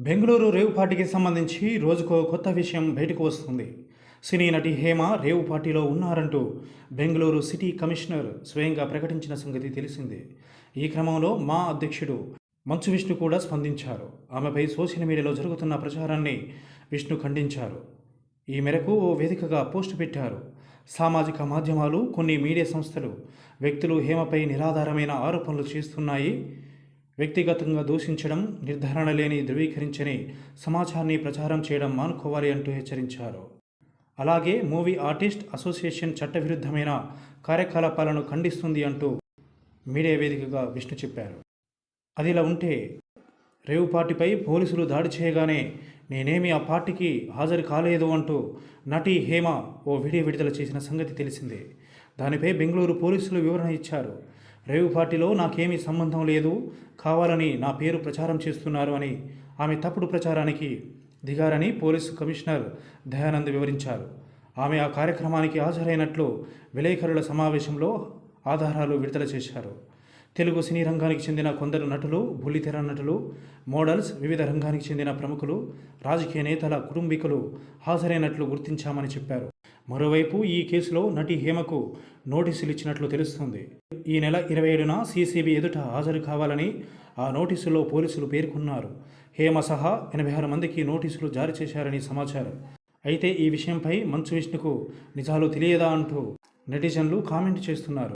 బెంగళూరు రేవు పార్టీకి సంబంధించి రోజుకో కొత్త విషయం బయటకు వస్తుంది. సినీ నటి హేమ రేవు పార్టీలో ఉన్నారంటూ బెంగళూరు సిటీ కమిషనర్ స్వయంగా ప్రకటించిన సంగతి తెలిసిందే. ఈ క్రమంలో మా అధ్యక్షుడు మంచు విష్ణు కూడా స్పందించారు. ఆమెపై సోషల్ మీడియాలో జరుగుతున్న ప్రచారాన్ని విష్ణు ఖండించారు. ఈ మేరకు ఓ వేదికగా పోస్టు పెట్టారు. సామాజిక మాధ్యమాలు కొన్ని మీడియా సంస్థలు వ్యక్తులు హేమపై నిరాధారమైన ఆరోపణలు చేస్తున్నాయి. వ్యక్తిగతంగా దూషించడం నిర్ధారణ లేని ధృవీకరించని సమాచారాన్ని ప్రచారం చేయడం మానుకోవాలి అంటూ హెచ్చరించారు. అలాగే మూవీ ఆర్టిస్ట్ అసోసియేషన్ చట్టవిరుద్ధమైన కార్యకలాపాలను ఖండిస్తుంది అంటూ మీడియా వేదికగా విష్ణు చెప్పారు. అదిలా ఉంటే రేవు పార్టీపై పోలీసులు దాడి చేయగానే నేనేమి ఆ పార్టీకి హాజరు కాలేదు అంటూ నటి హేమ ఓ వీడియో విడుదల చేసిన సంగతి తెలిసిందే. దానిపై బెంగళూరు పోలీసులు వివరణ ఇచ్చారు. రేవు పార్టీలో నాకేమీ సంబంధం లేదు. కావాలని నా పేరు ప్రచారం చేస్తున్నారు అని ఆమె తప్పుడు ప్రచారానికి దిగారని పోలీసు కమిషనర్ దయానంద్ వివరించారు. ఆమె ఆ కార్యక్రమానికి హాజరైనట్లు విలేకరుల సమావేశంలో ఆధారాలు విడుదల చేశారు. తెలుగు సినీ రంగానికి చెందిన కొందరు నటులు బుల్లితెర నటులు మోడల్స్ వివిధ రంగానికి చెందిన ప్రముఖులు రాజకీయ నేతల కుటుంబీకులు హాజరైనట్లు గుర్తించామని చెప్పారు. మరోవైపు ఈ కేసులో నటి హేమకు నోటీసులు ఇచ్చినట్లు తెలుస్తుంది. ఈ నెల ఇరవై ఏడున సీసీబీ ఎదుట హాజరు కావాలని ఆ నోటీసులో పోలీసులు పేర్కొన్నారు. హేమ సహా ఎనభై ఆరు మందికి నోటీసులు జారీ చేశారని సమాచారం. అయితే ఈ విషయంపై మంచు విష్ణుకు నిజాలు తెలియదా అంటూ నెటిజన్లు కామెంట్ చేస్తున్నారు.